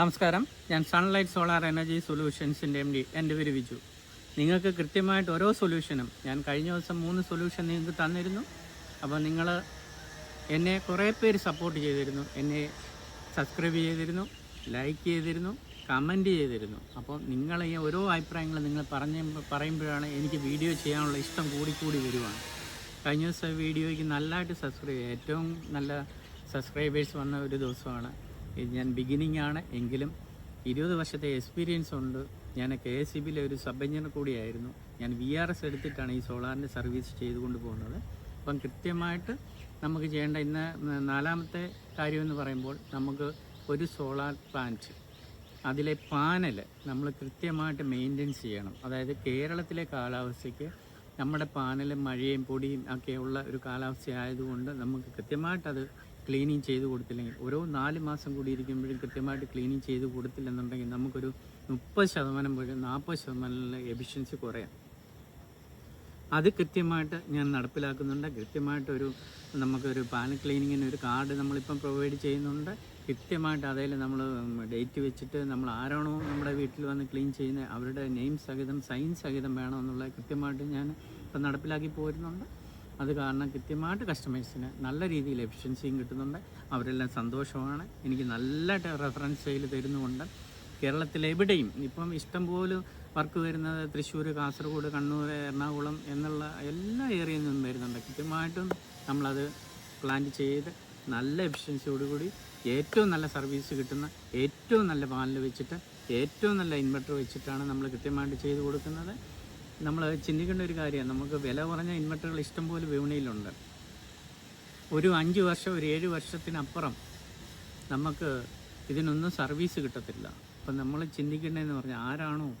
നമസ്കാരം. ഞാൻ sunlight solar energy സൊല്യൂഷൻസിന്റെ എം ഡി എന്റെ പേര് വിജു. നിങ്ങൾക്ക് കൃത്യമായിട്ട് ഓരോ സൊല്യൂഷനും ഞാൻ കഴിഞ്ഞ ദിവസം മൂന്ന് സൊല്യൂഷൻ നിങ്ങൾക്ക് തന്നിരുന്നു. അപ്പോൾ നിങ്ങൾ എന്നെ കുറേ പേര് സപ്പോർട്ട് ചെയ്തിരുന്നു. എന്നെ സബ്സ്ക്രൈബ് ചെയ്തിരുന്നു ലൈക്ക് ചെയ്തിരുന്നു കമന്റ് ചെയ്തിരുന്നു. അപ്പോൾ നിങ്ങൾ ഈ ഓരോ അഭിപ്രായങ്ങൾ നിങ്ങൾ പറഞ്ഞ പറയുമ്പോഴാണ് എനിക്ക് വീഡിയോ ചെയ്യാനുള്ള ഇഷ്ടം കൂടിക്കൂടി വരുവാണ്. കഴിഞ്ഞ ദിവസം വീഡിയോയ്ക്ക് നല്ലതായിട്ട് സബ്സ്ക്രൈബ് ഏറ്റവും നല്ല സബ്സ്ക്രൈബേഴ്സ് വന്ന ഒരു ദിവസമാണ് ഞാൻ ബിഗിനിങ് ആണ്. എങ്കിലും ഇരുപത് വർഷത്തെ എക്സ്പീരിയൻസ് ഉണ്ട്. ഞാൻ കെ എസ് സി ബിയിലെ ഒരു സബ് എഞ്ചിനീയർ കൂടിയായിരുന്നു. ഞാൻ വി ആർ എസ് എടുത്തിട്ടാണ് ഈ സോളാറിന്റെ സർവീസ് ചെയ്തുകൊണ്ട് പോകുന്നത്. അപ്പം കൃത്യമായിട്ട് നമുക്ക് ചെയ്യേണ്ട ഇന്ന് നാലാമത്തെ കാര്യമെന്ന് പറയുമ്പോൾ നമുക്ക് ഒരു സോളാർ പ്ലാന്റ് അതിലെ പാനൽ നമ്മൾ കൃത്യമായിട്ട് മെയിന്റെയിൻസ് ചെയ്യണം. അതായത് കേരളത്തിലെ കാലാവസ്ഥയ്ക്ക് നമ്മുടെ പാനലും മഴയും പൊടിയും ഒക്കെ ഉള്ള ഒരു കാലാവസ്ഥ ആയതുകൊണ്ട് നമുക്ക് കൃത്യമായിട്ടത് ക്ലീനിങ് ചെയ്ത് കൊടുത്തില്ലെങ്കിൽ ഓരോ നാല് മാസം കൂടി ഇരിക്കുമ്പോഴും കൃത്യമായിട്ട് ക്ലീനിങ് ചെയ്ത് കൊടുത്തില്ലെന്നുണ്ടെങ്കിൽ നമുക്കൊരു മുപ്പത് ശതമാനം പോലും നാൽപ്പത് ശതമാനം എഫിഷ്യൻസി കുറയാം. അത് കൃത്യമായിട്ട് ഞാൻ നടപ്പിലാക്കുന്നുണ്ട്. കൃത്യമായിട്ടൊരു നമുക്കൊരു പാൻ ക്ലീനിങ്ങിന് ഒരു കാർഡ് നമ്മളിപ്പം പ്രൊവൈഡ് ചെയ്യുന്നുണ്ട്. കൃത്യമായിട്ട് അതിൽ നമ്മൾ ഡേറ്റ് വെച്ചിട്ട് നമ്മൾ ആരാണോ നമ്മുടെ വീട്ടിൽ വന്ന് ക്ലീൻ ചെയ്യുന്നത് അവരുടെ നെയിം സഹിതം സൈൻ സഹിതം വേണമെന്നുള്ള കൃത്യമായിട്ട് ഞാൻ ഇപ്പം നടപ്പിലാക്കി പോരുന്നുണ്ട്. അത് കാരണം കൃത്യമായിട്ട് കസ്റ്റമേഴ്സിന് നല്ല രീതിയിൽ എഫിഷ്യൻസിയും കിട്ടുന്നുണ്ട്. അവരെല്ലാം സന്തോഷമാണ്. എനിക്ക് നല്ല റെഫറൻസ് സെയിൽ തരുന്നുമുണ്ട്. കേരളത്തിലെവിടെയും ഇപ്പം ഇഷ്ടംപോലെ വർക്ക് വരുന്നത് തൃശ്ശൂർ കാസർഗോഡ് കണ്ണൂർ എറണാകുളം എന്നുള്ള എല്ലാ ഏരിയയിൽ നിന്നും വരുന്നുണ്ട്. കൃത്യമായിട്ടും നമ്മളത് പ്ലാൻ ചെയ്ത് നല്ല എഫിഷ്യൻസിയോടുകൂടി ഏറ്റവും നല്ല സർവീസ് കിട്ടുന്ന ഏറ്റവും നല്ല പാനൽ വെച്ചിട്ട് ഏറ്റവും നല്ല ഇൻവെർട്ടർ വെച്ചിട്ടാണ് നമ്മൾ കൃത്യമായിട്ട് ചെയ്ത് കൊടുക്കുന്നത്. നമ്മൾ ചിന്തിക്കേണ്ട ഒരു കാര്യമാണ്. നമുക്ക് വില കുറഞ്ഞ ഇൻവെർട്ടറുകൾ ഇഷ്ടംപോലെ വിപണിയിലുണ്ട്. ഒരു അഞ്ച് വർഷം ഒരു ഏഴ് വർഷത്തിനപ്പുറം നമുക്ക് ഇതിനൊന്നും സർവീസ് കിട്ടത്തില്ല. അപ്പം നമ്മൾ ചിന്തിക്കേണ്ടതെന്ന് പറഞ്ഞാൽ ആരാണോ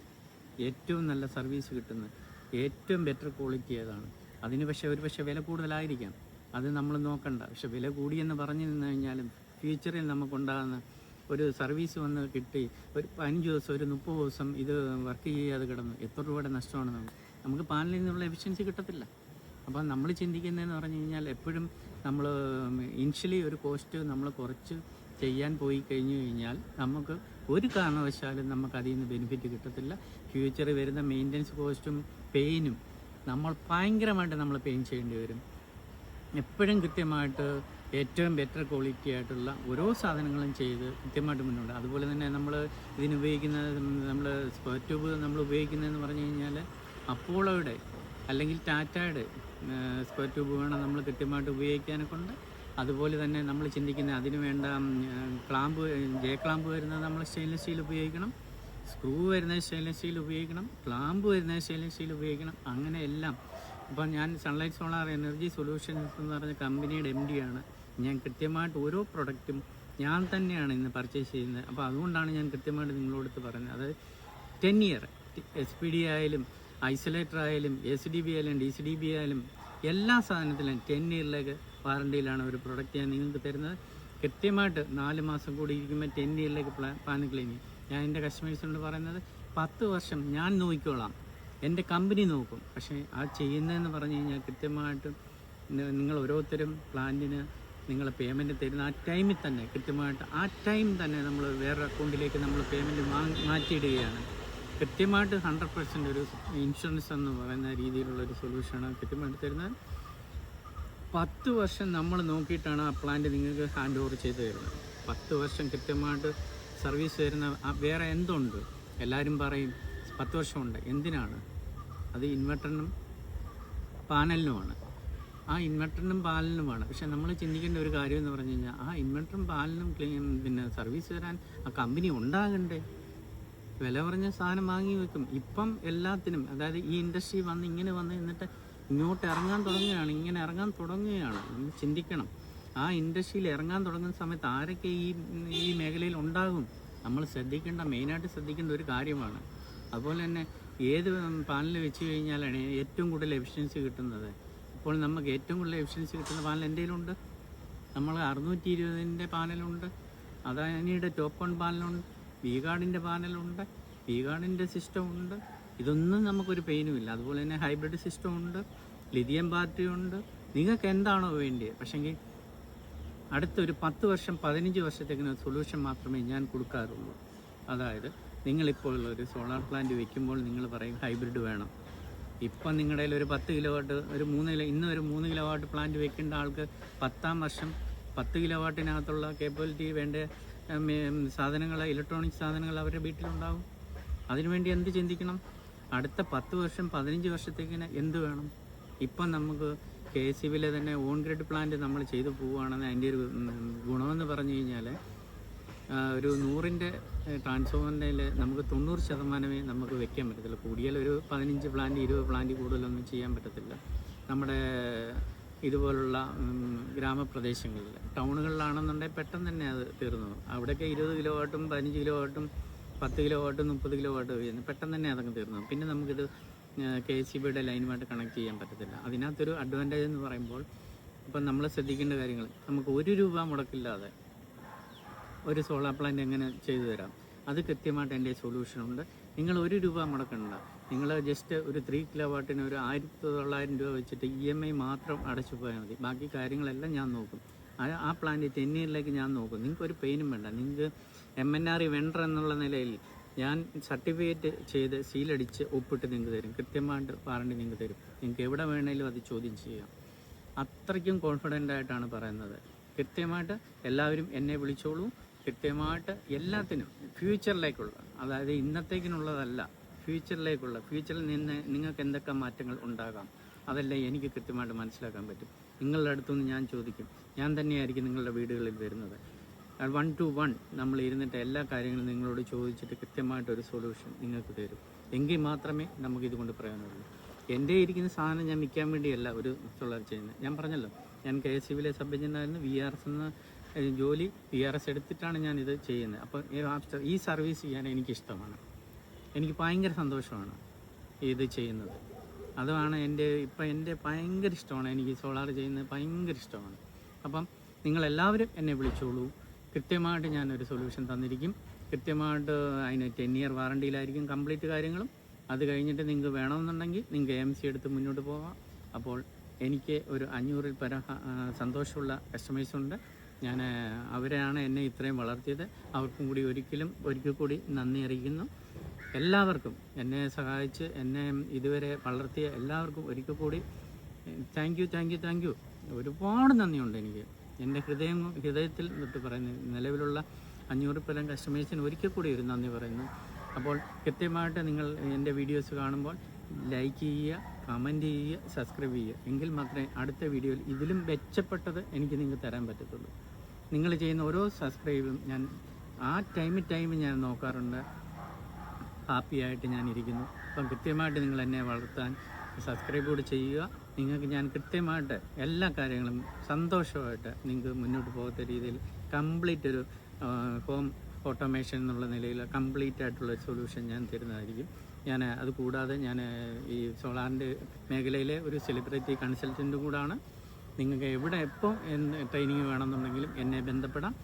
ഏറ്റവും നല്ല സർവീസ് കിട്ടുന്നത്? ഏറ്റവും ബെറ്റർ ക്വാളിറ്റി ഏതാണ്? അതിന് പക്ഷേ ഒരു പക്ഷേ വില കൂടുതലായിരിക്കാം. അത് നമ്മൾ നോക്കണ്ട. പക്ഷെ വില കൂടിയെന്ന് പറഞ്ഞു നിന്ന് കഴിഞ്ഞാലും ഫ്യൂച്ചറിൽ നമുക്കുണ്ടാകുന്ന ഒരു സർവീസ് വന്ന് കിട്ടി ഒരു പതിനഞ്ച് ദിവസം ഒരു മുപ്പത് ദിവസം ഇത് വർക്ക് ചെയ്യാതെ കിടന്നു. എത്ര രൂപയുടെ നഷ്ടമാണ് നമുക്ക്? നമുക്ക് പാനലിൽ നിന്നുള്ള എഫിഷ്യൻസി കിട്ടത്തില്ല. അപ്പം നമ്മൾ ചിന്തിക്കുന്നതെന്ന് പറഞ്ഞു കഴിഞ്ഞാൽ എപ്പോഴും നമ്മൾ ഇനിഷ്യലി ഒരു കോസ്റ്റ് നമ്മൾ കുറച്ച് ചെയ്യാൻ പോയി കഴിഞ്ഞു കഴിഞ്ഞാൽ നമുക്ക് ഒരു കാരണവശാലും നമുക്ക് അതിൽ നിന്ന് ബെനിഫിറ്റ് കിട്ടത്തില്ല. ഫ്യൂച്ചറിൽ വരുന്ന മെയിന്റനൻസ് കോസ്റ്റും പെയിനും നമ്മൾ ഭയങ്കരമായിട്ട് നമ്മൾ പെയിൻ ചെയ്യേണ്ടി വരും. എപ്പോഴും കൃത്യമായിട്ട് ഏറ്റവും ബെറ്റർ ക്വാളിറ്റി ആയിട്ടുള്ള ഓരോ സാധനങ്ങളും ചെയ്ത് കൃത്യമായിട്ട് മുന്നോട്ട്. അതുപോലെ തന്നെ നമ്മൾ ഇതിന് ഉപയോഗിക്കുന്ന നമ്മൾ സ്ക്വയർ ട്യൂബ് നമ്മൾ ഉപയോഗിക്കുന്നതെന്ന് പറഞ്ഞു കഴിഞ്ഞാൽ അപ്പോളോയുടെ അല്ലെങ്കിൽ ടാറ്റയുടെ സ്ക്വയർ ട്യൂബ് വേണം നമ്മൾ കൃത്യമായിട്ട് ഉപയോഗിക്കാനെ കൊണ്ട്. അതുപോലെ തന്നെ നമ്മൾ ചിന്തിക്കുന്ന അതിന് വേണ്ട ക്ലാമ്പ് ജെ ക്ലാമ്പ് വരുന്നത് നമ്മൾ സ്റ്റെയിൻലെസ് സ്റ്റീൽ ഉപയോഗിക്കണം. സ്ക്രൂ വരുന്ന സ്റ്റെയിൻലെസ് സ്റ്റീൽ ഉപയോഗിക്കണം. ക്ലാമ്പ് വരുന്ന സ്റ്റെയിൻലെസ് സ്റ്റീൽ ഉപയോഗിക്കണം. അങ്ങനെ എല്ലാം. അപ്പോൾ ഞാൻ സൺലൈറ്റ് സോളാർ എനർജി സൊല്യൂഷൻസ് എന്ന് പറഞ്ഞ കമ്പനിയുടെ എം ആണ് ഞാൻ കൃത്യമായിട്ട് ഓരോ പ്രൊഡക്റ്റും ഞാൻ തന്നെയാണ് ഇന്ന് പർച്ചേസ് ചെയ്യുന്നത്. അപ്പോൾ അതുകൊണ്ടാണ് ഞാൻ കൃത്യമായിട്ട് നിങ്ങളോടത്ത് പറയുന്നത് അത് ten year S P D ആയാലും ഐസൊലേറ്റർ ആയാലും എസ് ഡി ബി ആയാലും ഡി സി ഡി ബി ആയാലും എല്ലാ സാധനത്തിലും ടെൻ ഇയറിലേക്ക് വാറണ്ടിയിലാണ് ഒരു പ്രൊഡക്റ്റ് ഞാൻ നിങ്ങൾക്ക് തരുന്നത്. കൃത്യമായിട്ട് നാല് മാസം കൂടി ഇരിക്കുമ്പോൾ ടെൻ ഇയറിലേക്ക് പ്ലാൻ പാൻ ക്ലീനിങ് ഞാൻ എന്റെ കസ്റ്റമേഴ്സിനോട് പറയുന്നത് പത്ത് വർഷം ഞാൻ നോക്കിക്കോളാം. എന്റെ കമ്പനി നോക്കും. പക്ഷേ ആ ചെയ്യുന്നതെന്ന് പറഞ്ഞു കഴിഞ്ഞാൽ കൃത്യമായിട്ട് നിങ്ങൾ ഓരോരുത്തരും പ്ലാന്റിന് നിങ്ങൾ പേയ്മെന്റ് തരുന്ന ആ ടൈമിൽ തന്നെ കൃത്യമായിട്ട് ആ ടൈം തന്നെ നമ്മൾ വേറെ അക്കൗണ്ടിലേക്ക് നമ്മൾ പേയ്മെന്റ് മാറ്റിയിടുകയാണ്. കൃത്യമായിട്ട് ഹൺഡ്രഡ് പെർസെന്റ് ഒരു ഇൻഷുറൻസ് എന്ന് പറയുന്ന രീതിയിലുള്ള ഒരു സൊല്യൂഷനാണ് കൃത്യമായിട്ട് തരുന്നത്. പത്ത് വർഷം നമ്മൾ നോക്കിയിട്ടാണ് ആ പ്ലാന്റ് നിങ്ങൾക്ക് ഹാൻഡ് ഓവർ ചെയ്ത് തരുന്നത്. പത്ത് വർഷം കൃത്യമായിട്ട് സർവീസ് തരുന്ന വേറെ എന്തുണ്ട്? എല്ലാവരും പറയും പത്ത് വർഷമുണ്ട് എന്തിനാണ്? അത് ഇൻവെർട്ടറിനും പാനലിനുമാണ് ആ ഇൻവെർട്ടറിനും പാലിനുമാണ്. പക്ഷെ നമ്മൾ ചിന്തിക്കേണ്ട ഒരു കാര്യം എന്ന് പറഞ്ഞു കഴിഞ്ഞാൽ ആ ഇൻവെർട്ടറും പാലിനും ക്ലീൻ പിന്നെ സർവീസ് തരാൻ ആ കമ്പനി ഉണ്ടാകണ്ടേ? വില കുറഞ്ഞ സാധനം വാങ്ങി വെക്കും. ഇപ്പം എല്ലാത്തിനും അതായത് ഈ ഇൻഡസ്ട്രി വന്ന് ഇങ്ങനെ വന്ന് എന്നിട്ട് ഇങ്ങോട്ട് ഇറങ്ങാൻ തുടങ്ങുകയാണ് ഇങ്ങനെ ഇറങ്ങാൻ തുടങ്ങുകയാണ്. നമ്മൾ ചിന്തിക്കണം. ആ ഇൻഡസ്ട്രിയിൽ ഇറങ്ങാൻ തുടങ്ങുന്ന സമയത്ത് ആരൊക്കെ ഈ ഈ മേഖലയിൽ ഉണ്ടാകും? നമ്മൾ ശ്രദ്ധിക്കേണ്ട മെയിനായിട്ട് ശ്രദ്ധിക്കേണ്ട ഒരു കാര്യമാണ്. അതുപോലെ തന്നെ ഏത് പാനൽ വെച്ച് കഴിഞ്ഞാലാണ് ഏറ്റവും കൂടുതൽ എഫിഷ്യൻസി കിട്ടുന്നത്? ഇപ്പോൾ നമുക്ക് ഏറ്റവും കൂടുതൽ എഫിഷ്യൻസി കിട്ടുന്ന പാനൽ എന്റെ കയ്യിലുണ്ട് നമ്മൾ അറുന്നൂറ്റി ഇരുപതിന്റെ പാനലുണ്ട്. അദാനിയുടെ ടോപ്പ് കോൺ പാനലുണ്ട്. വി ഗാർഡിന്റെ പാനലുണ്ട്. വീഗാർഡിന്റെ സിസ്റ്റം ഉണ്ട് ഇതൊന്നും നമുക്കൊരു പെയിനും ഇല്ല. അതുപോലെ തന്നെ ഹൈബ്രിഡ് സിസ്റ്റം ഉണ്ട് ലിഥിയം ബാറ്ററി ഉണ്ട്. നിങ്ങൾക്ക് എന്താണോ വേണ്ടിയത് പക്ഷേങ്കിൽ അടുത്തൊരു പത്ത് വർഷം പതിനഞ്ച് വർഷത്തേക്കിന് സൊല്യൂഷൻ മാത്രമേ ഞാൻ കൊടുക്കാറുള്ളൂ. അതായത് നിങ്ങളിപ്പോൾ ഒരു സോളാർ പ്ലാന്റ് വയ്ക്കുമ്പോൾ നിങ്ങൾ പറയും ഹൈബ്രിഡ് വേണം. ഇപ്പം നിങ്ങളുടെ ഒരു പത്ത് കിലോ വാട്ട് ഒരു മൂന്ന് കിലോ ഇന്ന് ഒരു മൂന്ന് കിലോ വാട്ട് പ്ലാന്റ് വെക്കേണ്ട ആൾക്ക് പത്താം വർഷം പത്ത് കിലോ വാട്ടിനകത്തുള്ള കേപ്പബിലിറ്റി വേണ്ട സാധനങ്ങൾ ഇലക്ട്രോണിക് സാധനങ്ങൾ അവരുടെ വീട്ടിലുണ്ടാവും. അതിനുവേണ്ടി എന്ത് ചിന്തിക്കണം? അടുത്ത പത്ത് വർഷം പതിനഞ്ച് വർഷത്തേക്കിന് എന്ത് വേണം? ഇപ്പം നമുക്ക് കെ എസ് ബിയിലെ തന്നെ ഓൺഗ്രിഡ് പ്ലാന്റ് നമ്മൾ ചെയ്തു പോവുകയാണെന്ന് അതിന്റെ ഒരു ഗുണമെന്ന് പറഞ്ഞു കഴിഞ്ഞാൽ ഒരു നൂറിന്റെ ട്രാൻസ്ഫോമറിന്റെ നമുക്ക് തൊണ്ണൂറ് ശതമാനമേ നമുക്ക് വെക്കാൻ പറ്റത്തില്ല കൂടിയാൽ ഒരു പതിനഞ്ച് പ്ലാന്റ് ഇരുപത് പ്ലാന്റ് കൂടുതലൊന്നും ചെയ്യാൻ പറ്റത്തില്ല. നമ്മുടെ ഇതുപോലുള്ള ഗ്രാമപ്രദേശങ്ങളിൽ. ടൗണുകളിലാണെന്നുണ്ടെങ്കിൽ പെട്ടെന്ന് തന്നെ അത് തീർന്നു. അവിടെയൊക്കെ ഇരുപത് കിലോ വാട്ടും പതിനഞ്ച് കിലോ വാട്ടും പത്ത് കിലോ വാട്ടും മുപ്പത് കിലോ വാട്ടും ചെയ്യുന്നു. പെട്ടെന്ന് തന്നെ അതങ്ങ് തീർന്നു പിന്നെ നമുക്കിത് കെ എസ് സി ബിയുടെ ലൈനുമായിട്ട് കണക്ട് ചെയ്യാൻ പറ്റത്തില്ല. അതിനകത്തൊരു അഡ്വാന്റേജ് എന്ന് പറയുമ്പോൾ ഇപ്പം നമ്മൾ ശ്രദ്ധിക്കേണ്ട കാര്യങ്ങൾ നമുക്ക് ഒരു രൂപ മുടക്കില്ലാതെ ഒരു സോളാർ പ്ലാന്റ് എങ്ങനെ ചെയ്തു തരാം? അത് കൃത്യമായിട്ട് എന്റെ സൊല്യൂഷൻ ഉണ്ട് നിങ്ങൾ ഒരു രൂപ മുടക്കണ്ട നിങ്ങൾ ജസ്റ്റ് ഒരു ത്രീ കിലോ വാട്ടിന് ഒരു ആയിരത്തി തൊള്ളായിരം രൂപ വെച്ചിട്ട് ഇ എം ഐ മാത്രം അടച്ചു പോയാൽ മതി. ബാക്കി കാര്യങ്ങളെല്ലാം ഞാൻ നോക്കും. ആ പ്ലാന്റ് ചെന്നൈയിലേക്ക് ഞാൻ നോക്കും. നിങ്ങൾക്ക് ഒരു പെയിനും വേണ്ട. നിങ്ങൾക്ക് എം എൻ ആർ വെണ്ടർ എന്നുള്ള നിലയിൽ ഞാൻ സർട്ടിഫിക്കറ്റ് ചെയ്ത് സീലടിച്ച് ഒപ്പിട്ട് നിങ്ങൾക്ക് തരും. കൃത്യമായിട്ട് വാറണ്ടി നിങ്ങൾക്ക് തരും. നിങ്ങൾക്ക് എവിടെ വേണമെങ്കിലും അത് ചോദ്യം ചെയ്യാം. അത്രയ്ക്കും കോൺഫിഡന്റ് ആയിട്ടാണ് പറയുന്നത്. കൃത്യമായിട്ട് എല്ലാവരും എന്നെ വിളിച്ചോളൂ. കൃത്യമായിട്ട് എല്ലാത്തിനും ഫ്യൂച്ചറിലേക്കുള്ള അതായത് ഇന്നത്തേക്കിനുള്ളതല്ല ഫ്യൂച്ചറിലേക്കുള്ള ഫ്യൂച്ചറിൽ നിന്ന് നിങ്ങൾക്ക് എന്തൊക്കെ മാറ്റങ്ങൾ ഉണ്ടാകാം അതെല്ലാം എനിക്ക് കൃത്യമായിട്ട് മനസ്സിലാക്കാൻ പറ്റും. നിങ്ങളുടെ അടുത്തുനിന്ന് ഞാൻ ചോദിക്കും ഞാൻ തന്നെയായിരിക്കും നിങ്ങളുടെ വീടുകളിൽ വരുന്നത്. വൺ ടു വൺ നമ്മൾ ഇരുന്നിട്ട് എല്ലാ കാര്യങ്ങളും നിങ്ങളോട് ചോദിച്ചിട്ട് കൃത്യമായിട്ട് ഒരു സൊല്യൂഷൻ നിങ്ങൾക്ക് തരും. എങ്കിൽ മാത്രമേ നമുക്ക് ഇതുകൊണ്ട് പ്രയോജനമുള്ളൂ. എന്റെ ഇരിക്കുന്ന സാധനം ഞാൻ വിൽക്കാൻ വേണ്ടിയല്ല ഒരു തൊഴിലാളി ചെയ്യുന്നത് ഞാൻ പറഞ്ഞല്ലോ ഞാൻ കെ എസ് സി സിവിലെ സബ് എഞ്ചിനായിരുന്നു വി ആർ എസ് എന്ന ജോലി വി ആർ എസ് എടുത്തിട്ടാണ് ഞാനിത് ചെയ്യുന്നത്. അപ്പോൾ ആഫ്റ്റർ- ഈ സർവീസ് ചെയ്യാൻ എനിക്കിഷ്ടമാണ്. എനിക്ക് ഭയങ്കര സന്തോഷമാണ് ഇത് ചെയ്യുന്നത്. അതുമാണ് എന്റെ ഇപ്പം എന്റെ ഭയങ്കര ഇഷ്ടമാണ്. എനിക്ക് സോളാർ ചെയ്യുന്നത് ഭയങ്കര ഇഷ്ടമാണ്. അപ്പം നിങ്ങളെല്ലാവരും എന്നെ വിളിച്ചോളൂ. കൃത്യമായിട്ട് ഞാനൊരു സൊല്യൂഷൻ തന്നിരിക്കും. കൃത്യമായിട്ട് അതിന് ടെൻ ഇയർ വാറണ്ടിയിലായിരിക്കും കംപ്ലീറ്റ് കാര്യങ്ങളും. അത് കഴിഞ്ഞിട്ട് നിങ്ങൾക്ക് വേണമെന്നുണ്ടെങ്കിൽ നിങ്ങൾക്ക് എം സി എടുത്ത് മുന്നോട്ട് പോകാം അപ്പോൾ എനിക്ക് ഒരു അഞ്ഞൂറിൽ പര സന്തോഷമുള്ള കസ്റ്റമേഴ്സ് ഉണ്ട്. ഞാൻ അവരെയാണ് എന്നെ ഇത്രയും വളർത്തിയത്. അവർക്കും കൂടി ഒരിക്കലും ഒരിക്കൽ കൂടി നന്ദി അറിയിക്കുന്നു. എല്ലാവർക്കും എന്നെ സഹായിച്ച് എന്നെ ഇതുവരെ വളർത്തിയ എല്ലാവർക്കും ഒരിക്കൽ കൂടി thank you thank you thank you ഒരുപാട് നന്ദിയുണ്ട് എനിക്ക്. എന്റെ ഹൃദയം ഹൃദയത്തിൽ തൊട്ട് പറയുന്നത് നിലവിലുള്ള അഞ്ഞൂറ് പേരം കസ്റ്റമേഴ്സിന് ഒരിക്കൽ കൂടി ഒരു നന്ദി പറയുന്നു. അപ്പോൾ കൃത്യമായിട്ട് നിങ്ങൾ എന്റെ വീഡിയോസ് കാണുമ്പോൾ ലൈക്ക് ചെയ്യുക കമന്റ് ചെയ്യുക സബ്സ്ക്രൈബ് ചെയ്യുക. എങ്കിൽ മാത്രമേ അടുത്ത വീഡിയോയിൽ ഇതിലും മെച്ചപ്പെട്ടത് എനിക്ക് നിങ്ങൾക്ക് തരാൻ പറ്റത്തുള്ളൂ. നിങ്ങൾ ചെയ്യുന്ന ഓരോ സബ്സ്ക്രൈബും ഞാൻ ആ ടൈമിൽ ടൈമിൽ ഞാൻ നോക്കാറുണ്ട്. ഹാപ്പി ആയിട്ട് ഞാൻ ഇരിക്കുന്നു. അപ്പം കൃത്യമായിട്ട് നിങ്ങൾ എന്നെ വളർത്താൻ സബ്സ്ക്രൈബ് കൂടി ചെയ്യുക. നിങ്ങൾക്ക് ഞാൻ കൃത്യമായിട്ട് എല്ലാ കാര്യങ്ങളും സന്തോഷമായിട്ട് നിങ്ങൾക്ക് മുന്നോട്ട് പോകാത്ത രീതിയിൽ കംപ്ലീറ്റ് ഒരു ഹോം ഓട്ടോമേഷൻ എന്നുള്ള നിലയിൽ കംപ്ലീറ്റ് ആയിട്ടുള്ള സൊല്യൂഷൻ ഞാൻ തരുന്നതായിരിക്കും. ഞാൻ അതുകൂടാതെ ഞാൻ ഈ സോളാറിന്റെ മേഖലയിലെ ഒരു സെലിബ്രിറ്റി കൺസൾട്ടന്റും കൂടാണ്. നിങ്ങൾക്ക് എവിടെ എപ്പോൾ ട്രെയിനിങ് വേണമെന്നുണ്ടെങ്കിലും എന്നെ ബന്ധപ്പെടാം.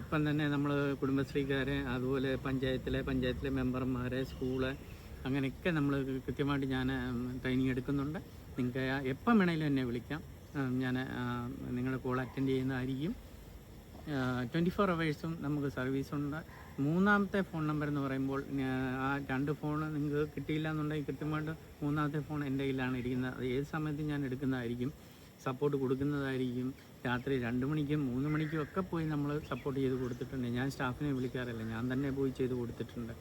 ഇപ്പം തന്നെ നമ്മൾ കുടുംബശ്രീക്കാരെ അതുപോലെ പഞ്ചായത്തിലെ പഞ്ചായത്തിലെ മെമ്പർമാരെ സ്കൂൾ അങ്ങനെയൊക്കെ നമ്മൾ കൃത്യമായിട്ട് ഞാൻ ട്രെയിനിങ് എടുക്കുന്നുണ്ട്. നിങ്ങൾക്ക് എപ്പം വേണമെങ്കിലും എന്നെ വിളിക്കാം. ഞാൻ നിങ്ങളുടെ കോൾ അറ്റൻഡ് ചെയ്യുന്നതായിരിക്കും. ട്വന്റി ഫോർ അവേഴ്സും നമുക്ക് സർവീസുണ്ട് മൂന്നാമത്തെ ഫോൺ നമ്പർ എന്ന് പറയുമ്പോൾ ആ രണ്ട് ഫോൺ നിങ്ങൾക്ക് കിട്ടിയില്ല എന്നുണ്ടെങ്കിൽ കൃത്യമായിട്ട് മൂന്നാമത്തെ ഫോൺ എന്റെ കയ്യിലാണ് ഇരിക്കുന്നത്. അത് ഏത് സമയത്തും ഞാൻ എടുക്കുന്നതായിരിക്കും സപ്പോർട്ട് കൊടുക്കുന്നതായിരിക്കും രാത്രി രണ്ട് മണിക്കും മൂന്ന് മണിക്കും ഒക്കെ പോയി നമ്മൾ സപ്പോർട്ട് ചെയ്ത് കൊടുത്തിട്ടുണ്ട്. ഞാൻ സ്റ്റാഫിനെ വിളിക്കാറില്ല ഞാൻ തന്നെ പോയി ചെയ്ത് കൊടുത്തിട്ടുണ്ട്.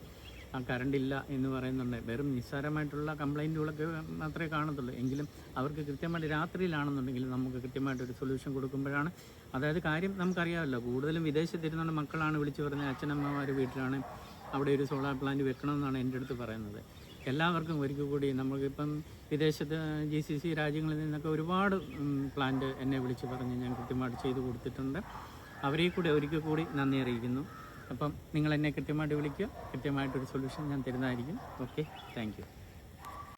ആ കറണ്ട് ഇല്ല എന്ന് പറയുന്നുണ്ട്. വെറും നിസ്സാരമായിട്ടുള്ള കംപ്ലൈന്റുകളൊക്കെ മാത്രമേ കാണത്തുള്ളൂ. എങ്കിലും അവർക്ക് കൃത്യമായിട്ട് രാത്രിയിലാണെന്നുണ്ടെങ്കിൽ നമുക്ക് കൃത്യമായിട്ട് ഒരു സൊല്യൂഷൻ കൊടുക്കുമ്പോഴാണ് അതായത് കാര്യം നമുക്കറിയാമല്ലോ കൂടുതലും വിദേശത്തിരുന്നുള്ള മക്കളാണ് വിളിച്ചു പറഞ്ഞത് അച്ഛനമ്മമാർ വീട്ടിലാണ് അവിടെ ഒരു സോളാർ പ്ലാന്റ് വെക്കണമെന്നാണ് എന്റെ അടുത്ത് പറയുന്നത്. എല്ലാവർക്കും ഒരിക്കൽ കൂടി നമുക്കിപ്പം വിദേശത്ത് ജി സി സി രാജ്യങ്ങളിൽ നിന്നൊക്കെ ഒരുപാട് പ്ലാന്റ് എന്നെ വിളിച്ച് പറഞ്ഞ് ഞാൻ കൃത്യമായിട്ട് ചെയ്തു കൊടുത്തിട്ടുണ്ട്. അവരെ കൂടി ഒരിക്കൽ കൂടി നന്ദി അറിയിക്കുന്നു. അപ്പം നിങ്ങൾ എന്നെ കൃത്യമായിട്ട് വിളിക്കുക. കൃത്യമായിട്ടൊരു സൊല്യൂഷൻ ഞാൻ തരുന്നതായിരിക്കും. Okay thank